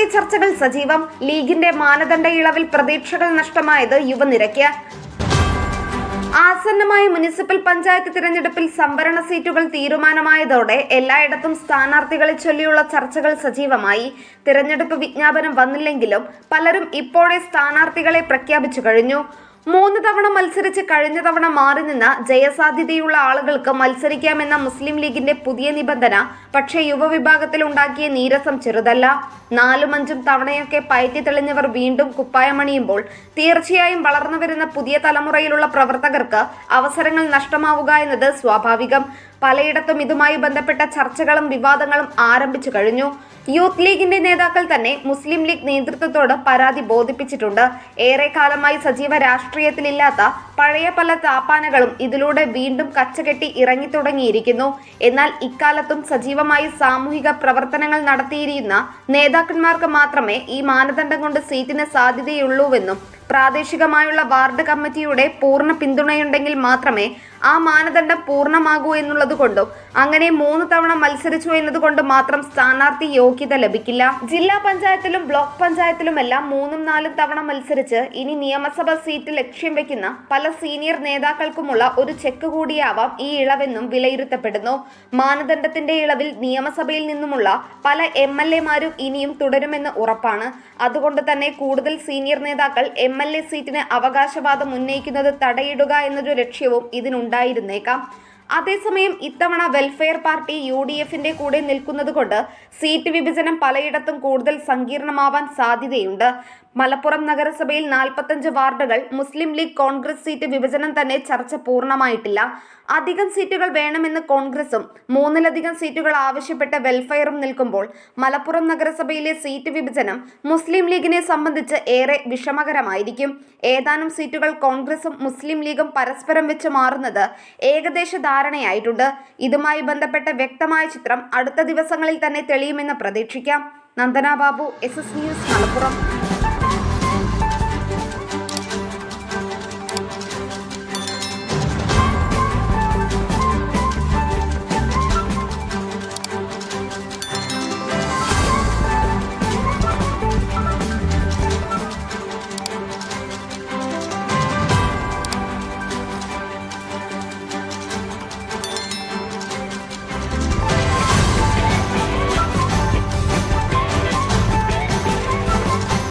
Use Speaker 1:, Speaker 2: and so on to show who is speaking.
Speaker 1: സ്ഥാനാർത്ഥി ചർച്ചകൾ സജീവം. ലീഗിന്റെ മാനദണ്ഡ ഇളവിൽ പ്രതീക്ഷകൾ നഷ്ടമായത് യുവനിരയ്ക്ക്. ആസന്നമായ മുനിസിപ്പൽ പഞ്ചായത്ത് തിരഞ്ഞെടുപ്പിൽ സംവരണ സീറ്റുകൾ തീരുമാനമായതോടെ എല്ലായിടത്തും സ്ഥാനാർത്ഥികളെ ചൊല്ലിയുള്ള ചർച്ചകൾ സജീവമായി. തിരഞ്ഞെടുപ്പ് വിജ്ഞാപനം വന്നില്ലെങ്കിലും പലരും ഇപ്പോഴേ സ്ഥാനാർത്ഥികളെ പ്രഖ്യാപിച്ചു കഴിഞ്ഞു. മൂന്ന് തവണ മത്സരിച്ച് കഴിഞ്ഞ തവണ മാറി നിന്ന ജയസാധ്യതയുള്ള ആളുകൾക്ക് മത്സരിക്കാമെന്ന മുസ്ലിം ലീഗിന്റെ പുതിയ നിബന്ധന പക്ഷേ യുവവിഭാഗത്തിൽ ഉണ്ടാക്കിയ നീരസം ചെറുതല്ല. നാലും അഞ്ചും തവണയൊക്കെ പയറ്റി തെളിഞ്ഞവർ വീണ്ടും കുപ്പായമണിയുമ്പോൾ തീർച്ചയായും വളർന്നു വരുന്ന പുതിയ തലമുറയിലുള്ള പ്രവർത്തകർക്ക് അവസരങ്ങൾ നഷ്ടമാവുക എന്നത് സ്വാഭാവികം. പലയിടത്തും ഇതുമായി ബന്ധപ്പെട്ട ചർച്ചകളും വിവാദങ്ങളും ആരംഭിച്ചു കഴിഞ്ഞു. യൂത്ത് ലീഗിന്റെ നേതാക്കൾ തന്നെ മുസ്ലിം ലീഗ് നേതൃത്വത്തോട് പരാതി ബോധിപ്പിച്ചിട്ടുണ്ട്. ഏറെക്കാലമായി സജീവ രാഷ്ട്രീയത്തിലില്ലാത്ത പഴയ പല താപ്പാനകളും ഇതിലൂടെ വീണ്ടും കച്ചകെട്ടി ഇറങ്ങിത്തുടങ്ങിയിരിക്കുന്നു. എന്നാൽ ഇക്കാലത്തും സജീവമായി സാമൂഹിക പ്രവർത്തനങ്ങൾ നടത്തിയിരിക്കുന്ന നേതാക്കന്മാർക്ക് മാത്രമേ ഈ മാനദണ്ഡം കൊണ്ട് സീറ്റിന് സാധ്യതയുള്ളൂവെന്നും പ്രാദേശികമായുള്ള വാർഡ് കമ്മിറ്റിയുടെ പൂർണ പിന്തുണയുണ്ടെങ്കിൽ മാത്രമേ ആ മാനദണ്ഡം പൂർണമാകൂ എന്നുള്ളതുകൊണ്ടും അങ്ങനെ മൂന്ന് തവണ മത്സരിച്ചു എന്നതുകൊണ്ട് മാത്രം സ്ഥാനാർത്ഥി യോഗ്യത ലഭിക്കില്ല. ജില്ലാ പഞ്ചായത്തിലും ബ്ലോക്ക് പഞ്ചായത്തിലുമെല്ലാം മൂന്നും നാലും തവണ മത്സരിച്ച് ഇനി നിയമസഭാ സീറ്റ് ലക്ഷ്യം വെക്കുന്ന പല സീനിയർ നേതാക്കൾക്കുമുള്ള ഒരു ചെക്ക് കൂടിയാവാം ഈ ഇളവെന്നും വിലയിരുത്തപ്പെടുന്നു. മാനദണ്ഡത്തിന്റെ ഇളവിൽ നിയമസഭയിൽ നിന്നുമുള്ള പല എം എൽ എമാരും ഇനിയും തുടരുമെന്ന് ഉറപ്പാണ്. അതുകൊണ്ട് തന്നെ കൂടുതൽ സീനിയർ നേതാക്കൾ എം എൽ എ സീറ്റിന് അവകാശവാദം ഉന്നയിക്കുന്നത് തടയിടുക എന്നൊരു ലക്ഷ്യവും ഇതിനുണ്ടായിരുന്നേക്കാം. അതേസമയം ഇത്തവണ വെൽഫെയർ പാർട്ടി യു ഡി എഫിന്റെ കൂടെ നിൽക്കുന്നതുകൊണ്ട് സീറ്റ് വിഭജനം പലയിടത്തും കൂടുതൽ സങ്കീർണമാവാൻ സാധ്യതയുണ്ട്. മലപ്പുറം നഗരസഭയിൽ നാൽപ്പത്തഞ്ച് വാർഡുകൾ മുസ്ലിം ലീഗ് കോൺഗ്രസ് സീറ്റ് വിഭജനം തന്നെ ചർച്ച പൂർണമായിട്ടില്ല. അധികം സീറ്റുകൾ വേണമെന്ന് കോൺഗ്രസും മൂന്നിലധികം സീറ്റുകൾ ആവശ്യപ്പെട്ട വെൽഫെയറും നിൽക്കുമ്പോൾ മലപ്പുറം നഗരസഭയിലെ സീറ്റ് വിഭജനം മുസ്ലിം ലീഗിനെ സംബന്ധിച്ച് ഏറെ വിഷമകരമായിരിക്കും. ഏതാനും സീറ്റുകൾ കോൺഗ്രസും മുസ്ലിം ലീഗും പരസ്പരം വെച്ച് മാറുന്നത് ഏകദേശ ധാരണയായിട്ടുണ്ട് ഇതുമായി ബന്ധപ്പെട്ട വ്യക്തമായ ചിത്രം അടുത്ത ദിവസങ്ങളിൽ തന്നെ തെളിയുമെന്ന് പ്രതീക്ഷിക്കാം. Nandana Babu S S news Malappuram.